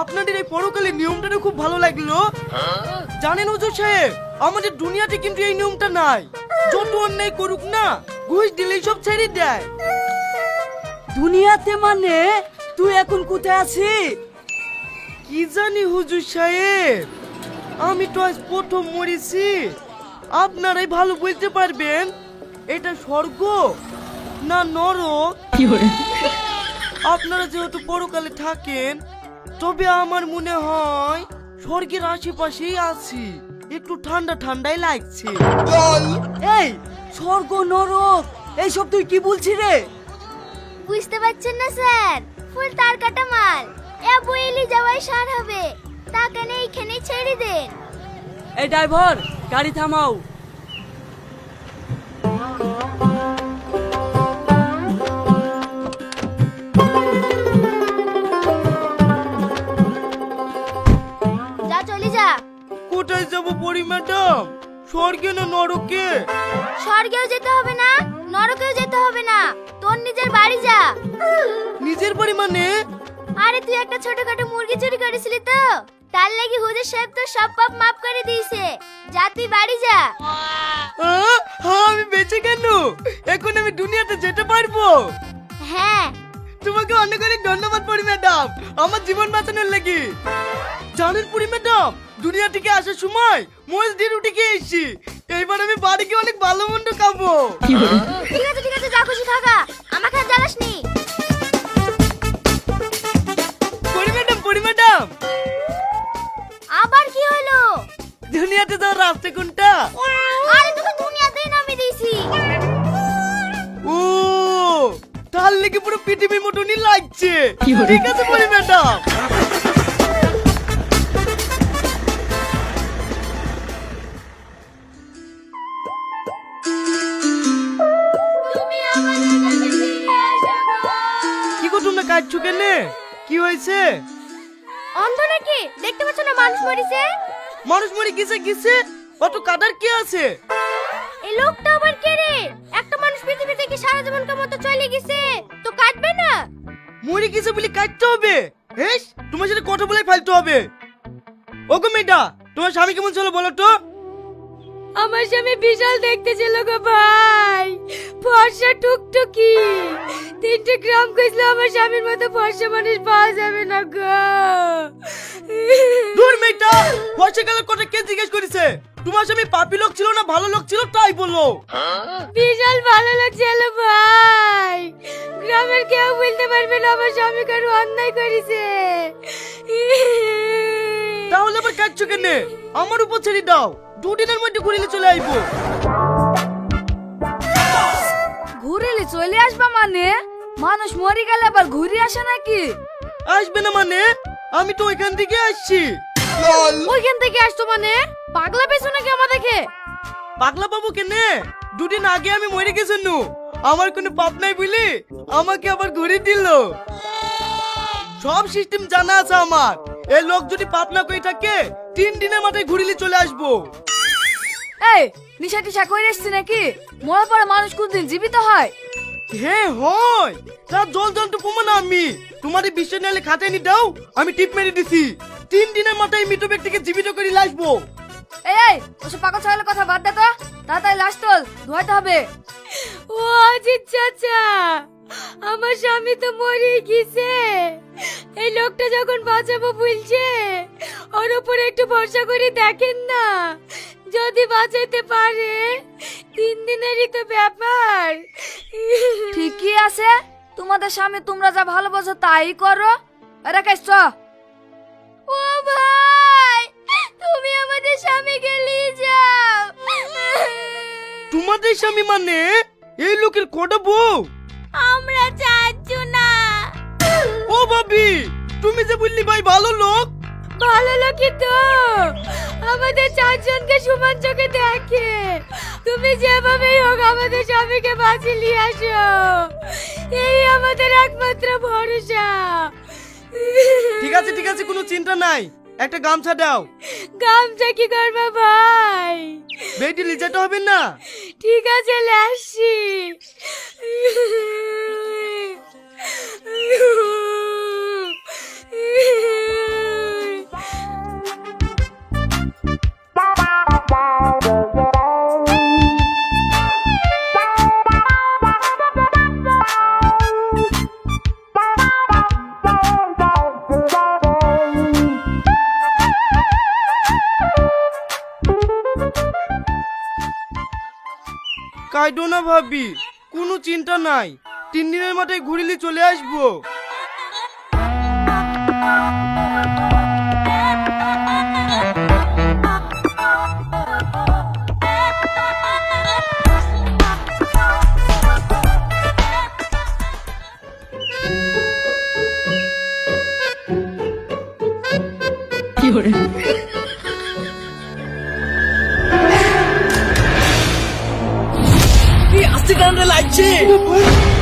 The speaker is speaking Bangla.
আপনাদের এই পরকালের নিয়মটা খুব ভালো লাগল? জানেন হুজুর সাহেব আমাদের দুনিয়াতে কিন্তু এই নিয়মটা নাই। যত অন্যায় করুক না ঘুষ দিলেই সব ছেড়ে দেয়। দুনিয়াতে মানে? তুই এখন কোথায় আছিস? কি জানি হুজুর সাহেব আমি তো আজ প্রথম মরেছি। আপনারাই ভালো বলতে পারবেন এটা স্বর্গ না নরক? আপনারা যেহেতু পরকালে থাকেন তবে আমার মনে হয় স্বর্গের আশেপাশেই আছি। একটু ঠান্ডা ঠান্ডাই লাগছে। এই স্বর্গ নরক এইসব তুই কি বলছিস রে? বুঝতে পারছেন না স্যার। ফুল তার কাটা মাল এ বইলি যাওয়াই সার হবে। টাকা নেই এইখানেই ছেড়ে দেন? এই ড্রাইভার গাড়ি থামাও। পরি ম্যাডাম স্বর্গে না নরকে? স্বর্গেও যেতে হবে না নরকেও যেতে হবে না। তোর নিজের বাড়ি যা। নিজের বাড়ি মানে? আরে তুই একটা ছোটখাটো মুরগি চুরি করেছিলি তো। তার লাগি হুজুর সাহেব তো সব পাপ মাফ করে দিয়েছে। যা তুই বাড়ি যা। আহ, আমি বেঁচে কেন? এখন আমি দুনিয়াতে যেতে পারব। হ্যাঁ। তোমাকে অনেক অনেক ধন্যবাদ পরি ম্যাডাম। আমার জীবন বাঁচানোর লাগি। জানেন পুরি ম্যাডাম দুনিয়া থেকে আসার সময় মহিষ দিয়ে রুটি খেয়ে এসেছি। এইবার আমি বাড়ি গিয়ে অনেক ভালো মন্দ খাব। ঠিক আছে ঠিক আছে যা খুশি থাকা। আমাকে আর জ্বালাস নি। পরি ম্যাডাম পরি ম্যাডাম আবার কি হলো? দুনিয়াতে যাওয়ার রাস্তা কোনটা? আরে তোকে দুনিয়াতেই নামিয়ে দিয়েছি। ও তার লেগে পুরো পৃথিবীর মতনই লাগছে। ঠিক আছে পরি ম্যাডাম কাঁদছো কেনে কি হয়েছে? অন্ধ নাকি? দেখতে পাচ্ছ না মানুষ মরিছে? মানুষ মরে গেছে গেছে। অত কাদার কি আছে? এই লোকটা আবার কে রে? একটা মানুষ পৃথিবী থেকে সারা জীবন মতো চলে গেছে। তো কাটবে না? মরে গেছে বলে কাটতে হবে। হেস তোমার সাথে কথা বলে ফেলতে হবে। ওগো মেয়েটা তোমার স্বামী কেমন ছিল বলো তো? আমার স্বামী বিশাল দেখতে ছিল গো ভাই। ফর্সা টুকটুকি। তিনটে গ্রাম খুঁজলে আমার স্বামীর মতো ফর্সা মানুষ পাওয়া যাবে না গো। দূর মেয়েটা বর্ষাকালের কথা কে জিজ্ঞেস করেছে? তোমার স্বামী পাপি লোক ছিল না ভালো লোক ছিল তাই বলল। বিশাল ভালো লাগছিল ভাই। গ্রামের কেউ বলতে পারবে না আমার স্বামী কারও অন্যায় করেছে। তাহলে আবার কাটছো কেনে? আমার উপর ছেড়ে দাও। দুদিনের মধ্যে ঘুরিলে চলে আইবো। ঘুরেলে চলে আসবা মানে? মানুষ মরে গেলে আবার ঘুরে আসে নাকি? আসবে না মানে? আমি তো ওইখান থেকে আসছি। ওইখান থেকে আসতো মানে? পাগলা পেছো নাকি আমাদেরকে? পাগলা বাবু কেনে? দুদিন আগে আমি মরে গেছি নু। আমার কোনো পাপ নাই বলি আমাকে আবার ঘুরে দিল। সব সিস্টেম জানা আছে আমার। এই লোক যদি পাপ না করে থাকে তিন দিনের মাথায় ঘুরিলে চলে আসব। এই নিশা টিশা করে এসছি নাকি? মরার পরে মানুষ কোনদিন জীবিত হয়? হ্যাঁ হয়। তার জল জল তো প্রমাণ আমি। তোমাদের বিশ্ব নালে খাতায় নি দাও আমি টিপ মেরে দিছি। তিন দিনের মাথায় মৃত ব্যক্তিকে জীবিত করে লাসবো। এই এই ওসব পাগল ছাগলের কথা বাদ দে তো। তাড়াতাড়ি লাশ তোল ধোয়াতে হবে। ও আজিত চাচা আমার স্বামী তো মরে গেছে। এই লোকটা যখন বাঁচাবো বলছে ওর উপরে একটু ভরসা করে দেখেন না। যদি বাঁচাইতে পারে তিন দিনেরই তো ব্যাপার। ঠিকই আছে তোমাদের স্বামী তোমরা যা ভালোবাসো তাই করো। রাকেশ চ। ও ভাই তুমি আমাদের স্বামীকে নিয়ে যাও। তোমাদের স্বামী মানে? এই লোকের কটা বউ? আমরা চাচ্ছু না ও ভাবি তুমি যে বললি ভাই ভালো লোক ভালো লোকই তো। আমাদের চারজনকে সমান চোখে দেখে তুমি যেভাবেই হোক আমাদের স্বামীকে বাঁচিয়ে নিয়ে আসো। এই আমাদের একমাত্র ভরসা। ঠিক আছে ঠিক আছে কোনো চিন্তা নাই। একটা গামছা দাও। গামছা কি করবে ভাই? বেটি লিজাতে হবে না? ঠিক আছে লাসি কাইডো না ভাবি কোনো চিন্তা নাই। তিন দিনের মাথায় ঘুরিলে চলে আসব। আস্তে কারণে লাগছে